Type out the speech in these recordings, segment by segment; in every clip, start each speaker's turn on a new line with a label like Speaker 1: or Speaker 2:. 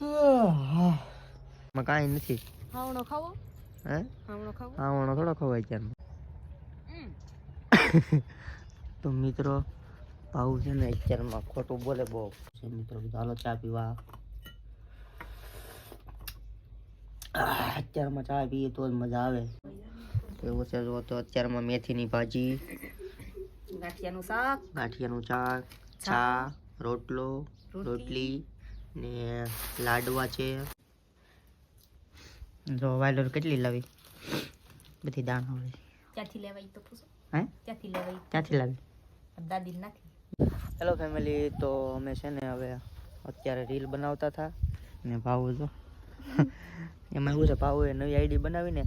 Speaker 1: માં કાંઈ નથી.
Speaker 2: હાવણો ખાવો?
Speaker 1: હે?
Speaker 2: હાવણો ખાવો?
Speaker 1: આવણો થોડો ખવાય છે તો મિત્રો ભાવ છે ને અત્યારમાં ખોટું બોલે બહુ. છે મિત્રો ચાલો ચા પીવા. અત્યારમાં ચા પીએ તો જ મજા આવે. એવું છે જો તો અત્યારમાં મેથીની ભાજી
Speaker 2: ગાંઠિયાનું શાક.
Speaker 1: ગાંઠિયાનું શાક ચા રોટલો.
Speaker 2: રોટલી.
Speaker 1: ને લાડવા છે. જો વાયલોર કેટલી લાવી? બધી દાણ હોય.
Speaker 2: ક્યાંથી લેવાય તો પૂછો.
Speaker 1: હે?
Speaker 2: ક્યાંથી લેવાય
Speaker 1: ક્યાંથી લાવી?
Speaker 2: દાદી નાખી.
Speaker 1: હેલો ફેમિલી તો અમે છે ને હવે અત્યારે રીલ બનાવતા હતા. ને ભાવ જો. એમાં એવું છે? ભાવે નવી આઈડી બનાવીને.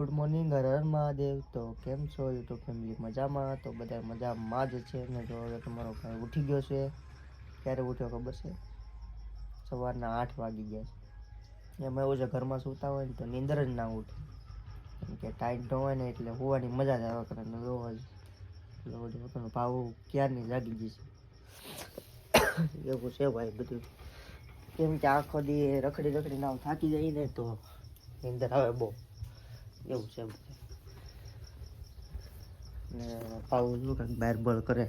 Speaker 1: ગુડ મોર્નિંગ હર હર મહાદેવ તો કેમ છો? યુટ્યુબ ફેમિલી મજામાં? તો બધા મજામાં જ છે. ને જો હવે તમારો ભાઈ ઉઠી ગયો છે. ક્યારે ઉઠ્યો ખબર છે? સવારના આઠ વાગી ગયા છે. એમાં એવું છે, ઘરમાં સૂતા હોય ને તો નીંદર જ ના ઉઠે. કેમ કે ટાઈટ ન હોય ને એટલે હોવાની મજા જ આવે કરે ને રોજ. ભાવ ક્યારની જાગી ગઈ છે? એવું છે ભાઈ બધું. કેમ કે આખો દી રખડી રખડી નાવ થાકી જાય ને તો નીંદર આવે બહુ. એવું છે બધું. ને પાવું જો કંઈક બહાર બળ કરે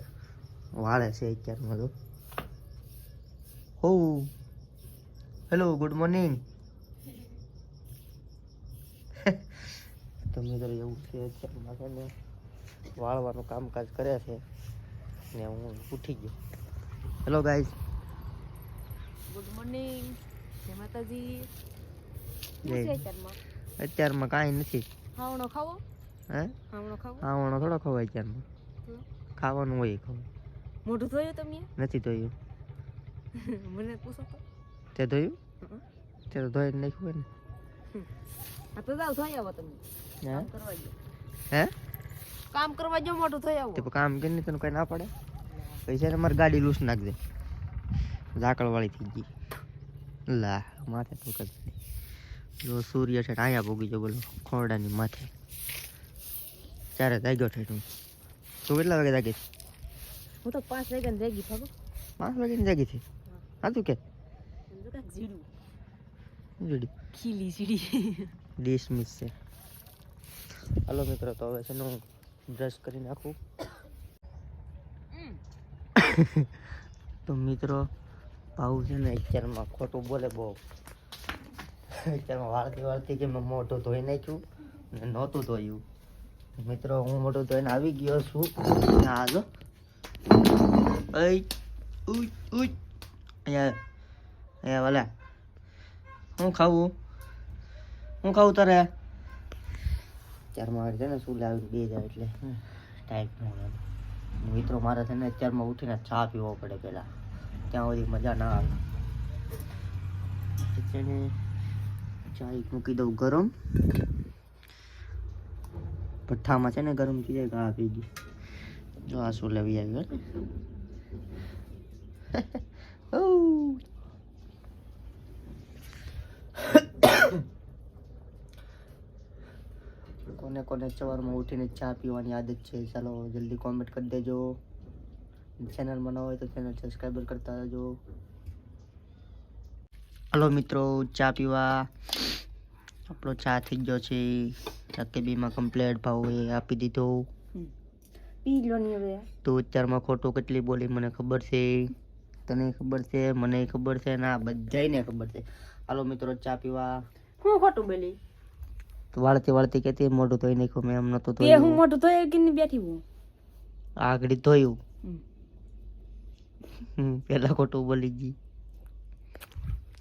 Speaker 1: વાળે છે અત્યારમાં તો. હો હેલો ગુડ મોર્નિંગ તો જરા એવું છે અત્યારમાં છે ને વાળવાનું કામકાજ કરે છે. ને હું ઉઠી ગયો. હેલો ગાઈઝ
Speaker 2: ગુડ મોર્નિંગ જય માતાજી.
Speaker 1: જય.
Speaker 2: અત્યારમાં
Speaker 1: કાંઈ નથી.
Speaker 2: આવણો ખાવો?
Speaker 1: હે?
Speaker 2: હાવણો ખાવો?
Speaker 1: થોડો ખવાય અત્યારમાં? ખાવાનું હોય ખવાય.
Speaker 2: મોઢું ધોયું તમે?
Speaker 1: નથી ધોયું.
Speaker 2: મને પૂછો તો.
Speaker 1: તે ધોયું. તે તો ધોઈ નાખ્યું હોય
Speaker 2: આ તો જાવ ધોઈ આવો તમે.
Speaker 1: ને
Speaker 2: કરવા
Speaker 1: હે?
Speaker 2: કામ કરવા જો મોટું ધોઈ આવો.
Speaker 1: તે કામ કરીને તને કઈ ના પડે. પૈસા ને મારી ગાડી લૂસ નાખ દે. ઝાકળવાળી થઈ ગઈ. લા માથે તું કદી જો સૂર્ય છે અહીંયા ભોગી જો બોલો ખોરડાની માથે. ચારે જાગ્યો છે તું. તું કેટલા વાગે જાગી છે?
Speaker 2: હું તો પાંચ વાગ્યા જાગી ફાગો
Speaker 1: પાંચ વાગે જાગી છે? હા તું કે?
Speaker 2: ખીલી સીડી
Speaker 1: ડિસમિસ છે. હલો મિત્રો તો હવે છે ને હું બ્રશ કરી નાખું. તો મિત્રો ભાવ છે ને અત્યારમાં ખોટું બોલે બહુ. અત્યારમાં વાળતી વાળતી કે મેં મોઢું ધોઈ નાખ્યું ને નહોતું ધોયું. મિત્રો, હું મોઢું ધોઈને આવી ગયો છું. ઉઈ અહીંયા વાલા. હું ખાવું? હું ખાવું તારે? ચારમાં છે ને, શું લાવી બે જાય એટલે. ટાઈપ નો મિત્રો, મારે છે ને, અત્યારમાં ઉઠીને ચા પીવો પડે પહેલાં. ત્યાં સુધી મજા ના આવે. એટલે ચા એક મૂકી દઉં ગરમ. ભઠ્ઠામાં છે ને ગરમ થઈ જાય ઘા પી ગઈ જો આ શું લેવી આવી કોને કોને સવારમાં ઉઠીને ચા પીવાની આદત છે, ચાલો જલ્દી કોમેન્ટ કરી દેજો. ચેનલમાં ન હોય તો ચેનલ સબસ્ક્રાઈબર કરતા રહેજો. હલો મિત્રો ચા પીવા. આપણો ચા થઈ ગયો છે. રકેબીમાં કમ્પ્લેટ ભાવે આપી દીધો.
Speaker 2: પી લો ની હવે.
Speaker 1: તો અત્યારમાં ખોટું કેટલી બોલી મને ખબર છે? તને ખબર છે? મને ખબર છે ના બધાને ખબર છે. હાલો મિત્રો ચા પીવા.
Speaker 2: હું ખોટું બોલી?
Speaker 1: તો વાળતી વાળતી કેતી મોઢું ધોઈ નાખ્યું મેં એમ નતું
Speaker 2: ધોયું હું મોઢું ધોઈ કે બેઠી હું?
Speaker 1: આગળ ધોયું. પેલા ખોટું બોલી ગઈ.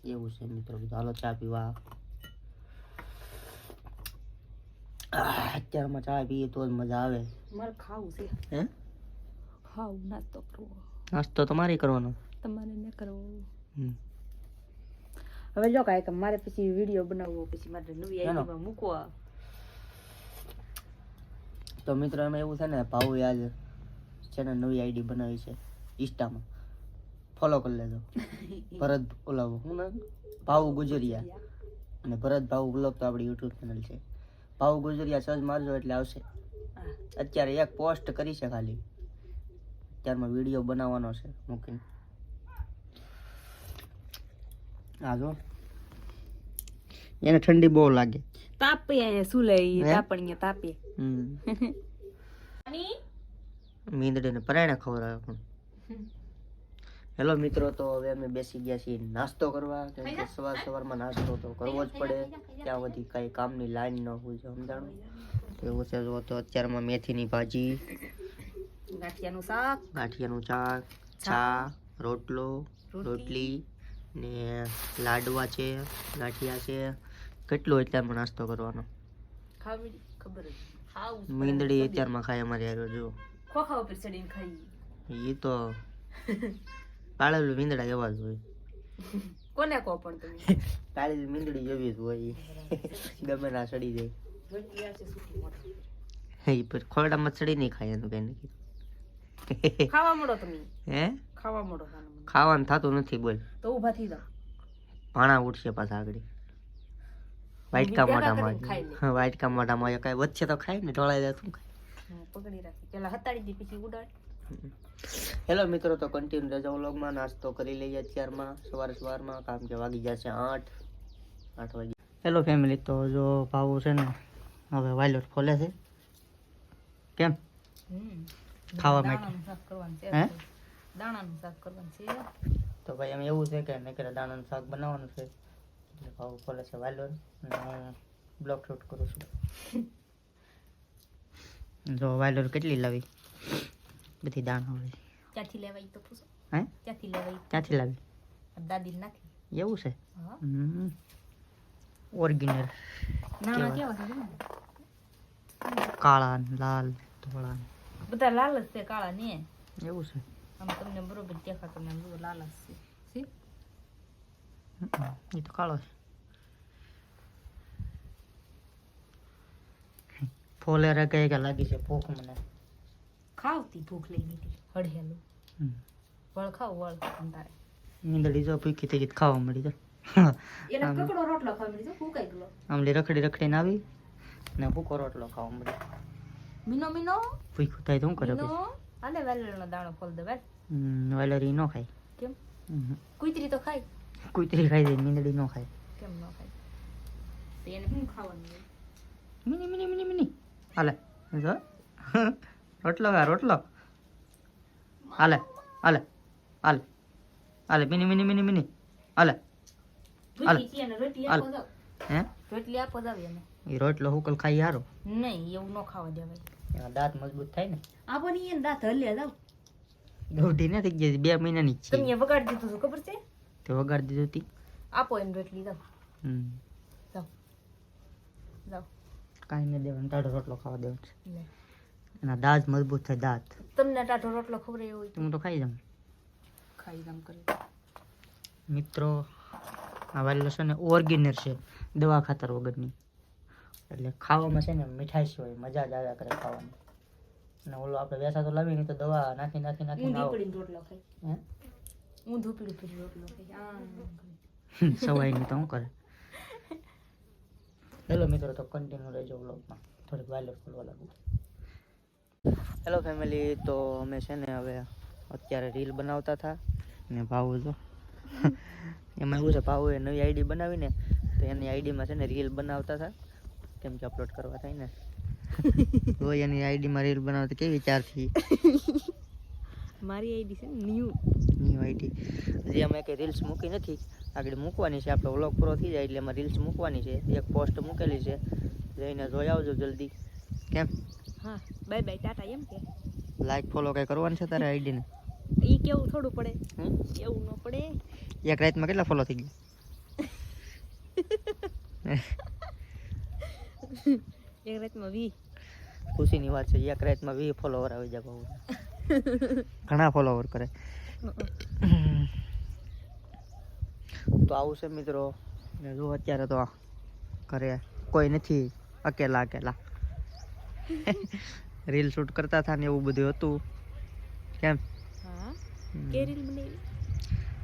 Speaker 1: એવું છે મિત્રો. ચાલો હાલો ચા પીવા. અત્યારમાં ચા પીએ તો જ મજા આવે.
Speaker 2: મારે ખાવું છે.
Speaker 1: હે?
Speaker 2: ખાવું નાસ્તો કરવો.
Speaker 1: નાસ્તો તમારે કરવાનો?
Speaker 2: તમારે ન કરવો. હવે જો કાંઈક મારે પછી વીડિયો બનાવવો પછી મારે નવી. આઈડીમાં મૂકવા.
Speaker 1: તો મિત્રો એમાં એવું છે ને ભાવ આજે છે ને નવી આઈડી બનાવી છે ઇન્સ્ટામાં. ફોલો કરી લેજો. ભરત ઓલા હું નામ ભાવ ગુજરિયા. અને ભરત ભાવ બ્લોગ તો આપણી યુટ્યુબ ચેનલ છે. ભાવ ગુજરિયા સર્ચ મારજો એટલે આવશે. અત્યારે એક પોસ્ટ કરી છે ખાલી. અત્યારમાં વીડિયો બનાવવાનો છે મૂકીને. આ જો. એને ઠંડી બહુ લાગે.
Speaker 2: તાપે શું લઈ ઈ? તાપણ અહીંયા તાપે.
Speaker 1: મીંદડીને પરાયણે ખવડાવે પણ. હેલો મિત્રો તો હવે અમે બેસી ગયા છીએ નાસ્તો કરવા. કેમ કે સવાર સવારમાં નાસ્તો તો કરવો જ પડે. ત્યાં બધી કાંઈ કામની લાઈન ન હોય છે સમજાણું? એવું છે જો તો અત્યારમાં મેથીની ભાજી
Speaker 2: ગાંઠિયાનું શાક
Speaker 1: ગાંઠિયાનું શાક ચા રોટલો
Speaker 2: રોટલી.
Speaker 1: ને લાડવા છે ગાંઠિયા છે. કેટલો અત્યારમાં નાસ્તો કરવાનો?
Speaker 2: ખબર.
Speaker 1: મીંદડી અત્યારમાં ખાય અમારે યાર જો.
Speaker 2: ખોખા ઉપર ચડીને ખાઈ
Speaker 1: એ તો પાળેલું મીંદડા એવા જ હોય.
Speaker 2: કોને કહો પણ તમે?
Speaker 1: પાળેલી મીંદડી જેવી જ હોય. ગમે ના સડી જાય. એ પછી ખોરડામાં ચડી નહીં ખાય એનું કઈ નથી
Speaker 2: ખાવા મળો તમે.
Speaker 1: હે?
Speaker 2: ખાવા મળો
Speaker 1: ખાવાનું થતું નથી બોલ.
Speaker 2: તો ઊભા થઈ જાઓ.
Speaker 1: ભાણા ઉઠશે પાછા આગળ. વાટકા મોઢામાં વાટકા મોઢામાં કાંઈ વચ્ચે તો ખાય ને ઢોળાઈ જાય શું ખાય?
Speaker 2: પકડી રાખી. પેલા હતાડી દી પછી ઉડાડ.
Speaker 1: હેલો મિત્રો તો કન્ટિન્યુ રજા વ્લોગમાં નાસ્તો કરી લઈએ અત્યારમાં. સવારે સવારમાં કામ કે વાગી જશે આઠ. આઠ વાગે હેલો ફેમિલી તો જો ભાવું છે ને હવે વાયલોટ ખોલે છે. કેમ? ખાવા માટે.
Speaker 2: દાણાનું શાક કરવાનું છે.
Speaker 1: હે?
Speaker 2: દાણાનું શાક કરવાનું છે.
Speaker 1: તો ભાઈ એમ એવું છે કે નકરે દાણાનું શાક બનાવવાનું છે. એટલે ભાવ ખોલે છે અને હું બ્લોક શૂટ કરું છું. જો વાયલોટ કેટલી લાવી? બધી દાણા વાળી
Speaker 2: ક્યાંથી લેવાય તો પૂછો.
Speaker 1: હે?
Speaker 2: ક્યાંથી લેવાય
Speaker 1: ક્યાંથી લાવી?
Speaker 2: દાદી નાખી.
Speaker 1: એવું છે? ઓરિજિનલ.
Speaker 2: નાના
Speaker 1: કેવા?
Speaker 2: છે
Speaker 1: કાળા લાલ ધોળા.
Speaker 2: બધા લાલ જ છે કાળા ને.
Speaker 1: એવું છે?
Speaker 2: આમ તમને બરોબર દેખાતો મને જુઓ લાલ જ છે.
Speaker 1: એ તો કાળો છે. ફોલેરા કઈ લાગી છે ભૂખ મને.
Speaker 2: ખાવતી ભૂખ લઈ લીધી હળહેલું.
Speaker 1: હમ.
Speaker 2: વળ ખાવ વળ તારે.
Speaker 1: મીંદડી જો ભૂખી થઈ ગઈ ખાવા મળી તો
Speaker 2: એને કકડો રોટલો ખાવા મળી જો ભૂખ ગયો.
Speaker 1: આમલી રખડી રખડીને આવી ને ભૂકો રોટલો ખાવા મળી.
Speaker 2: મીનો મીનો?
Speaker 1: ભૂખું થાય તો શું કરે
Speaker 2: આલે વેલણનો દાણો ફોલ દે વેલ.
Speaker 1: વેલરી ન ખાય.
Speaker 2: કેમ?
Speaker 1: હમ.
Speaker 2: કુતરી તો ખાય.
Speaker 1: કુતરી ખાઈ દે મીંદડી ન ખાય.
Speaker 2: કેમ ન ખાય? તો એને શું ખાવાનું?
Speaker 1: Mini mini mini mini. હાલે. જો રોટલો ખા રોટલો? હાલે હાલે હાલે હાલે મિની મિની મિની મિની હાલે હાલે. હાલે. હે?
Speaker 2: રોટલી આપો દાવી
Speaker 1: એ રોટલો હુકલ ખાઈ યારો
Speaker 2: નહીં એવું ન ખાવા દેવાય.
Speaker 1: દાંત મજબૂત થાય ને.
Speaker 2: આપો ની એને દાંત હલ્યા જાવ
Speaker 1: દોઢી નથી ગઈ બે મહિનાની ની છે.
Speaker 2: તમે વગાડી દીધું હતું ખબર છે?
Speaker 1: તે વગાડી દીધું હતી
Speaker 2: આપો એને રોટલી દાવ
Speaker 1: હમ.
Speaker 2: જાવ દાવ
Speaker 1: કાઈ નહીં દેવાનું ટાઢો રોટલો ખાવા દેવાનું છે. એના દાંત મજબૂત થાય દાંત.
Speaker 2: તમને ટાઢો રોટલો ખબર હોય
Speaker 1: તો. હું તો ખાઈ જાઉં.
Speaker 2: ખાઈ જાઉં કરી.
Speaker 1: મિત્રો આ વાલી છે ને ઓર્ગેનર છે દવા ખાતર વગરની. એટલે ખાવામાં છે ને મીઠાશ હોય મજા જ આવ્યા કરે ખાવાની. અને ઓલો આપણે વેસા તો લાવીને તો દવા નાખી નાખી
Speaker 2: પડીને રોટલો ખાય
Speaker 1: હે?
Speaker 2: રોટલો
Speaker 1: ખાઈ. નહીં તો શું કરે? હેલો મિત્રો તો કન્ટિન્યુ રહેજો વ્લોગમાં થોડીક વાયલેટ ખોલવા લાગુ. હેલો ફેમિલી તો અમે છે ને હવે અત્યારે રીલ બનાવતા હતા ને ભાવ જો. એમાં એવું છે ભાવે નવી આઈડી બનાવીને તો એની આઈડીમાં છે ને રીલ બનાવતા હતા કેમ કે અપલોડ કરવા થાય ને. તો એની આઈડીમાં રીલ બનાવતા કેવી ચારથી
Speaker 2: મારી આઈડી છે ન્યૂ
Speaker 1: ન્યૂ આઈડી જે અમે કંઈ રીલ્સ મૂકી નથી. આગળ મૂકવાની છે આપણો વ્લોગ પૂરો થઈ જાય એટલે એમાં રીલ્સ મૂકવાની છે. એક પોસ્ટ મૂકેલી છે. જઈને જોઈ આવજો જલ્દી. કેમ?
Speaker 2: હા બાય બાય ટાટા એમ કે.
Speaker 1: લાઈક ફોલો કંઈ કરવાનું છે તારે આઈડીને
Speaker 2: ઈ કેવું થોડું પડે? એવું ન પડે.
Speaker 1: એક રાતમાં કેટલા ફોલો થઈ ગયા?
Speaker 2: એક રાતમાં વી.
Speaker 1: ખુશીની વાત છે એક રાતમાં વી ફોલોવર આવી જાય બહુ. ઘણા ફોલોવર કરે. તો આવું છે મિત્રો. ને જો અત્યારે તો ઘરે કોઈ નથી અકેલા અકેલા. રીલ શૂટ કરતા હતા ને એવું બધું હતું. કેમ?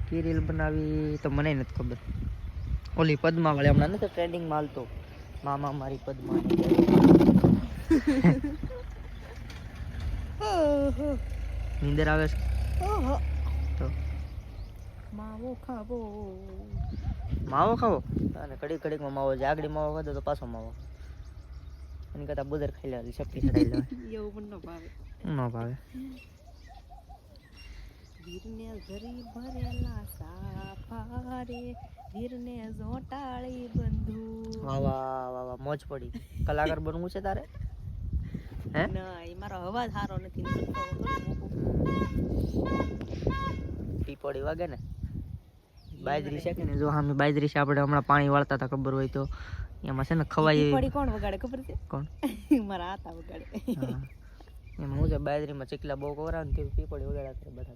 Speaker 2: કે રીલ બનાવી?
Speaker 1: તો મને નથી ખબર. ઓલી પદ્મા વાળી હમણાં નથી ટ્રેન્ડિંગ માલતો મામા મારી પદ્મા નીંદર આવે છે? તો?
Speaker 2: માવો ખાવો.
Speaker 1: માવો ખાવો? અને કડીક કડીકમાં માવો જાગડી માવો ખાધો તો પાછો માવો. એની કરતાં બુદર ખાઈ લેવા શક્તિ ચડાવી લેવાય.
Speaker 2: એવું પણ ન ભાવે.
Speaker 1: ન ભાવે.
Speaker 2: વીરને ઝરી ભરેલા સાફા રે વીરને જોટાળી બંધુ.
Speaker 1: વાહ વાહ વાહ વાહ મોજ પડી. કલાકાર બનવું છે તારે? હે?
Speaker 2: ના એ મારો અવાજ સારો નથી.
Speaker 1: પીપોડી વાગે ને? બાજરી છે કે ને જો હામે બાજરી છે આપણે હમણાં પાણી વાળતા હતા ખબર હોય તો. એમાં છે ને ખવાય એવી-
Speaker 2: કોણ વગાડે ખબર છે?
Speaker 1: કોણ?
Speaker 2: મારા આતા વગાડે.
Speaker 1: એમ હું છે બાજરીમાં ચીકલા બહુ કવરા ને પીપળી વગાડ્યા કરે બધા.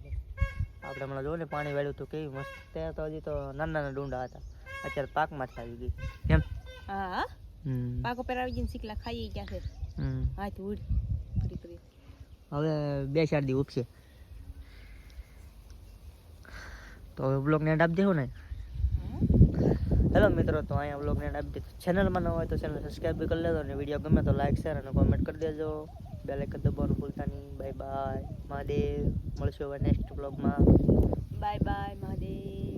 Speaker 1: આપણે હમણાં જો ને પાણી વાળ્યું તો કેવી મસ્ત. ત્યાં તો હજી તો નાના નાના ડુંડા હતા. અત્યારે પાકમાંથી આવી ગઈ. એમ?
Speaker 2: હા. પાકો પેરાવી જઈને ચીકલા ખાઈ ગયા છે. હાથ ઉડ. ફરી ફરી
Speaker 1: હવે બે ચાર દી ઉપશે તો હવે બ્લોગ નેટ આપી દેવું ને? હેલો મિત્રો, તો અહીંયા બ્લોગને આપી દીધું ચેનલમાં ન હોય તો ચેનલ સબસ્ક્રાઈબ બી કરી લેજો અને વીડિયો ગમે તો લાઈક શેર અને કોમેન્ટ કરી દેજો. બે લાઈક દબાવવાનું ભૂલતા નહીં. Bye bye Mahadev. મળશું હવે નેક્સ્ટ બ્લોગમાં
Speaker 2: બાય બાય મહાદેવ.